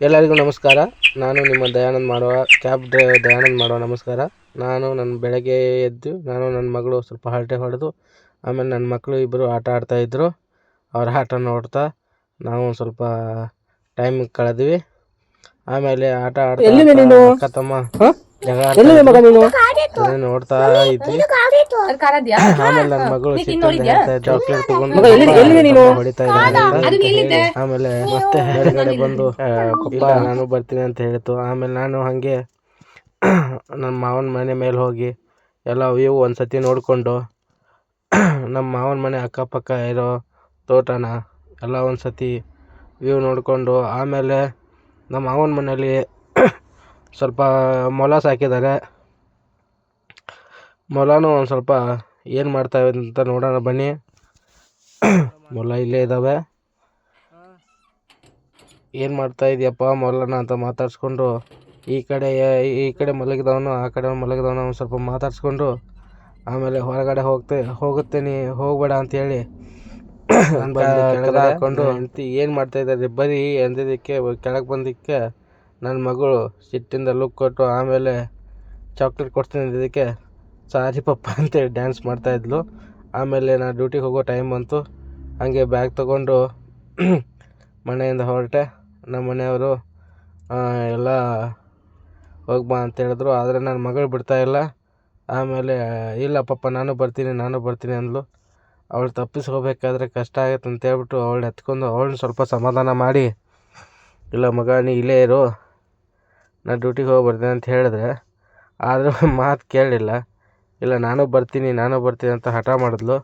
ಎಲ್ಲರಿಗೂ ನಮಸ್ಕಾರ. ನಾನು ನಿಮ್ಮ ದಯಾನಂದ್ ಮಾಡುವ ಕ್ಯಾಬ್ ಡ್ರೈವರ್ ದಯಾನಂದ್ ಮಾಡುವ ನಮಸ್ಕಾರ. ನಾನು ನನ್ನ ಬೆಳಗ್ಗೆ ಎದ್ದು ನಾನು ನನ್ನ ಮಗಳು ಸ್ವಲ್ಪ ಹರಟೆ ಹೊಡೆದು ಆಮೇಲೆ ನನ್ನ ಮಕ್ಕಳು ಇಬ್ಬರು ಆಟ ಆಡ್ತಾಯಿದ್ರು ಅವ್ರ ಆಟ ನೋಡ್ತಾ ನಾವು ಸ್ವಲ್ಪ ಟೈಮ್ ಕಳೆದ್ವಿ. ಆಮೇಲೆ ಆಟ ಆಡ್ತಾ ನೀನು? ಅಕ್ಕ ತಮ್ಮ ಎಲ್ಲಿದೆ ಮಗ ನೀನು? ನೋಡ್ತಾ ಇದ್ಯಾ? ಆಮೇಲೆ ನನ್ನ ಮಗಳು? ಚಾಕ್ಲೇಟ್ ತಗೊಂಡು ಮಗ ಎಲ್ಲಿ- ಎಲ್ಲಿದೆ ನೀನು? ಹೊಡಿತಾ ಎಲ್ಲಿದೆ? ಆಮೇಲೆ ಮತ್ತೆ ಹೊರಗಡೆ ಬಂದು ಆ, ಪಪ್ಪ ನಾನು ಬರ್ತೀನಿ ಅಂತ ಹೇಳ್ತು. ಆಮೇಲೆ ನಾನು ಹಂಗೆ ನಮ್ಮ ಮಾವನ ಮನೆ ಮೇಲೆ ಹೋಗಿ ಎಲ್ಲ ವ್ಯೂ ಒಂದ್ಸತಿ ನೋಡಿಕೊಂಡು ನಮ್ಮ ಮಾವನ ಮನೆ ಅಕ್ಕಪಕ್ಕ ಇರೋ ತೋಟನ ಎಲ್ಲ ಒಂದ್ಸತಿ ವ್ಯೂ ನೋಡಿಕೊಂಡು ಆಮೇಲೆ ನಮ್ಮ ಮಾವನ ಮನೇಲಿ ಸ್ವಲ್ಪ ಮೊಲ ಸಾಕಿದ್ದಾರೆ. ಮೊಲನೂ ಒಂದು ಸ್ವಲ್ಪ ಏನು ಮಾಡ್ತಾವೆ ಅಂತ ನೋಡೋಣ ಬನ್ನಿ. ಮೊಲ ಇಲ್ಲೇ ಇದ್ದಾವೆ ಏನು ಮಾಡ್ತಾ ಇದೆಯಪ್ಪ ಮೊಲನ ಅಂತ ಮಾತಾಡಿಸ್ಕೊಂಡು ಈ ಕಡೆ ಈ ಕಡೆ ಮಲಗಿದವನು ಆ ಕಡೆ ಮಲಗಿದವನು ಒಂದು ಸ್ವಲ್ಪ ಮಾತಾಡಿಸ್ಕೊಂಡು ಆಮೇಲೆ ಹೊರಗಡೆ ಹೋಗ್ತೆ ಹೋಗುತ್ತೇನೆ ಹೋಗಬೇಡ ಅಂತೇಳಿ ಹಾಕ್ಕೊಂಡು ಹೆಂಡ್ತಿ ಏನು ಮಾಡ್ತಾ ಇದ್ದಾರೆ ಬರೀ ಎಂದಿದ್ದಕ್ಕೆ ಕೆಳಗೆ ಬಂದಿದ್ದಕ್ಕೆ ನನ್ನ ಮಗಳು ಸಿಟ್ಟಿಂದ ಲುಕ್ ಕೊಟ್ಟು ಆಮೇಲೆ ಚಾಕ್ಲೇಟ್ ಕೊಡ್ತೀನಿ ಅಂದಿದ್ದಕ್ಕೆ, ಸಾರಿ ಪಪ್ಪ ಅಂತೇಳಿ ಡ್ಯಾನ್ಸ್ ಮಾಡ್ತಾಯಿದ್ಲು ಆಮೇಲೆ ನಾನು ಡ್ಯೂಟಿಗೆ ಹೋಗೋ ಟೈಮ್ ಬಂತು. ಹಾಗೆ ಬ್ಯಾಗ್ ತೊಗೊಂಡು ಮನೆಯಿಂದ ಹೊರಟೆ. ನಮ್ಮ ಮನೆಯವರು ಎಲ್ಲ ಹೋಗ್ಬಾ ಅಂತ ಹೇಳಿದ್ರು. ಆದರೆ ನನ್ನ ಮಗಳು ಬಿಡ್ತಾಯಿಲ್ಲ ಆಮೇಲೆ, ಇಲ್ಲ ಪಪ್ಪ, ನಾನು ಬರ್ತೀನಿ ನಾನು ಬರ್ತೀನಿ ಅಂದ್ಲು. ಅವಳು ತಪ್ಪಿಸ್ಕೋಬೇಕಾದ್ರೆ ಕಷ್ಟ ಆಗುತ್ತೆ ಅಂತ ಹೇಳ್ಬಿಟ್ಟು ಅವಳನ್ನ ಎತ್ಕೊಂಡು ಅವಳನ್ನ ಸ್ವಲ್ಪ ಸಮಾಧಾನ ಮಾಡಿ, ಇಲ್ಲ ಮಗ, ನೀ ಇಲ್ಲೇ ಇರು. ನಾನು ಡ್ಯೂಟಿಗೆ ಹೋಗಿ ಬರ್ತೀನಿ ಅಂತ ಹೇಳಿದ್ರೆ, ಆದರೂ ಮಾತು ಕೇಳಲಿಲ್ಲ ಇಲ್ಲ, ನಾನು ಬರ್ತೀನಿ ನಾನು ಬರ್ತೀನಿ ಅಂತ ಹಠ ಮಾಡಿದ್ಲು.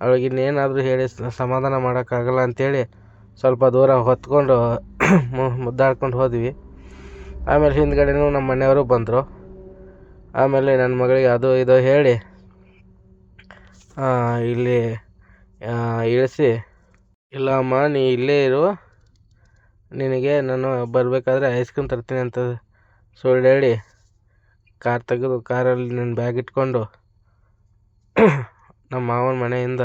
ಅವ್ಳಿಗೆ ಇನ್ನೇನಾದರೂ ಹೇಳಿ ಸಮಾಧಾನ ಮಾಡೋಕ್ಕಾಗಲ್ಲ ಅಂತೇಳಿ ಸ್ವಲ್ಪ ದೂರ ಹೊತ್ಕೊಂಡು ಮುದ್ದಾಡ್ಕೊಂಡು ಹೋದ್ವಿ. ಆಮೇಲೆ ಹಿಂದ್ಗಡೆನೂ ನಮ್ಮ ಮನೆಯವರು ಬಂದರು. ಆಮೇಲೆ ನನ್ನ ಮಗಳಿಗೆ ಅದು ಇದು ಹೇಳಿ ಇಲ್ಲಿ ಇಳಿಸಿ ಇಲ್ಲ ಅಮ್ಮ ನೀ ಇಲ್ಲೇ ಇರು. ನಿನಗೆ ನಾನು ಬರಬೇಕಾದ್ರೆ ಐಸ್ ಕ್ರೀಮ್ ತರ್ತೀನಿ ಅಂತ ಸುಳ್ಳು ಹೇಳಿ ಕಾರ್ ತೆಗೆದು ಕಾರಲ್ಲಿ ನನ್ನ ಬ್ಯಾಗ್ ಇಟ್ಕೊಂಡು ನಮ್ಮ ಮಾವನ ಮನೆಯಿಂದ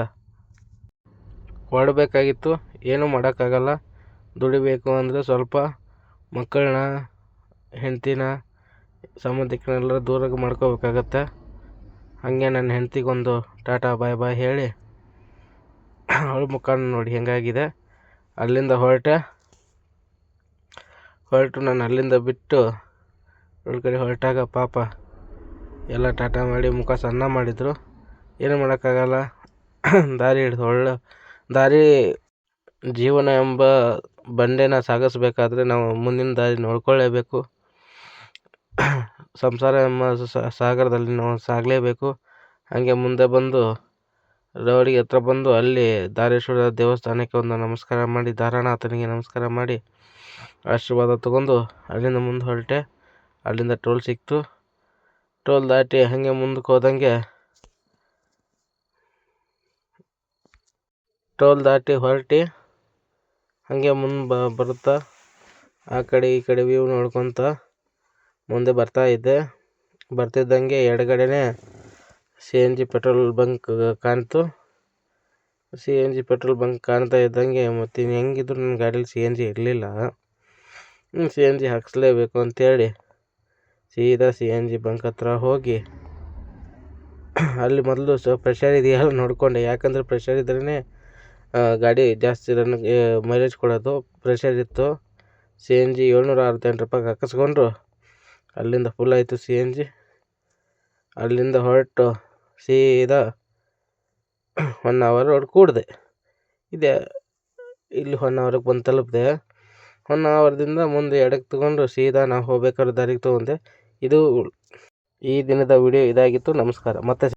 ಹೊರಡಬೇಕಾಗಿತ್ತು. ಏನೂ ಮಾಡೋಕ್ಕಾಗಲ್ಲ. ದುಡಿಬೇಕು ಅಂದರೆ ಸ್ವಲ್ಪ ಮಕ್ಕಳನ್ನ, ಹೆಂಡ್ತಿನ, ಸಂಬಂಧಿಕರನ್ನೆಲ್ಲ ದೂರ ಮಾಡ್ಕೋಬೇಕಾಗತ್ತೆ. ಹಾಗೆ ನನ್ನ ಹೆಂಡ್ತಿಗೊಂದು ಟಾಟಾ ಬಾಯ್ ಬಾಯ್ ಹೇಳಿ, ಅವಳ ಮುಖ ನೋಡಿ ಹೆಂಗಾಗಿದೆ. ಅಲ್ಲಿಂದ ಹೊರಟೆ. ಹೊರಟು ನಾನು ಅಲ್ಲಿಂದ ಬಿಟ್ಟು ಅವಳ ಕಡೆ ಹೊರಟಾಗ ಪಾಪ ಎಲ್ಲ ಟಾಟಾ ಮಾಡಿ ಮುಖ ಸಣ್ಣ ಮಾಡಿದರು. ಏನು ಮಾಡೋಕ್ಕಾಗಲ್ಲ. ದಾರಿ ಹಿಡಿದು ಒಳ್ಳೆ ದಾರಿ ಜೀವನ ಎಂಬ ಬಂಡೆನ ಸಾಗಿಸ್ಬೇಕಾದ್ರೆ ನಾವು ಮುಂದಿನ ದಾರಿ ನೋಡ್ಕೊಳ್ಳೇಬೇಕು. ಸಂಸಾರ ಎಂಬ ಸಾಗರದಲ್ಲಿ ನಾವು ಸಾಗಲೇಬೇಕು. ಹಾಗೆ ಮುಂದೆ ಬಂದು ರೋಡಿಗೆ ಹತ್ರ ಬಂದು ಅಲ್ಲಿ ದಾರೇಶ್ವರ ದೇವಸ್ಥಾನಕ್ಕೆ ಒಂದು ನಮಸ್ಕಾರ ಮಾಡಿ ದಾರನಾಥನಿಗೆ ನಮಸ್ಕಾರ ಮಾಡಿ ಆಶೀರ್ವಾದ ತಗೊಂಡು ಅಲ್ಲಿಂದ ಮುಂದೆ ಹೊರಟೆ. ಅಲ್ಲಿಂದ ಟೋಲ್ ಸಿಕ್ತು. ಟೋಲ್ ದಾಟಿ ಹಾಗೆ ಮುಂದಕ್ಕೆ ಹೋದಂಗೆ ಟೋಲ್ ದಾಟಿ ಹೊರಟಿ. ಹಾಗೆ ಮುಂದೆ ಬ ಬರುತ್ತಾ, ಆ ಕಡೆ ಈ ಕಡೆ ವ್ಯೂ ನೋಡ್ಕೊತ ಮುಂದೆ ಬರ್ತಾ ಇದ್ದೆ. ಬರ್ತಿದ್ದಂಗೆ ಎಡಗಡೆನೇ C N G petrol bunk ಕಾಣ್ತು. C N G petrol bunk ಕಾಣ್ತಾ ಇದ್ದಂಗೆ ಮತ್ತು ಇನ್ನು ಹೆಂಗಿದ್ರು ನನ್ನ ಗಾಡೀಲಿ ಸಿ ಎನ್ ಜಿ ಇರಲಿಲ್ಲ. ಸಿ ಎನ್ ಜಿ ಹಾಕಿಸ್ಲೇಬೇಕು ಅಂಥೇಳಿ ಸೀದಾ ಸಿ ಎನ್ ಜಿ ಬಂಕ್ ಹತ್ರ ಹೋಗಿ ಅಲ್ಲಿ ಮೊದಲು ಸೊ ಪ್ರೆಷರ್ ಇದೆಯಲ್ಲ ನೋಡಿಕೊಂಡೆ. ಯಾಕಂದರೆ ಪ್ರೆಷರ್ ಇದ್ರೇ ಗಾಡಿ ಜಾಸ್ತಿ ರನ್ ಮೈಲೇಜ್ ಕೊಡೋದು. ಪ್ರೆಷರ್ ಇತ್ತು. ಸಿ ಎನ್ ಜಿ ಏಳ್ನೂರ ಅರವತ್ತೆಂಟು ರೂಪಾಯಿಗೆ ಹಾಕಿಸ್ಕೊಂಡ್ರು. ಅಲ್ಲಿಂದ ಫುಲ್ ಆಯಿತು ಸಿ ಎನ್ ಜಿ. ಅಲ್ಲಿಂದ ಹೊರಟು ಸೀದಾ ಒನ್ ಅವರ್ ಹೊರ್ಟು ಕೂಡಿದೆ. ಇದೆ, ಇಲ್ಲಿ ಒನ್ ಅವರ್ಗೆ ಬಂದು ತಲುಪಿದೆ. ಒನ್ ಮುಂದೆ ಎಡಕ್ಕೆ ತಗೊಂಡು ಸೀದಾ ನಾವು ಹೋಗ್ಬೇಕಾದ್ರೆ ದಾರಿಗೆ ತಗೊಂಡೆ. ಇದು ಈ ದಿನದ ವಿಡಿಯೋ ಇದಾಗಿತ್ತು. ನಮಸ್ಕಾರ. ಮತ್ತೆ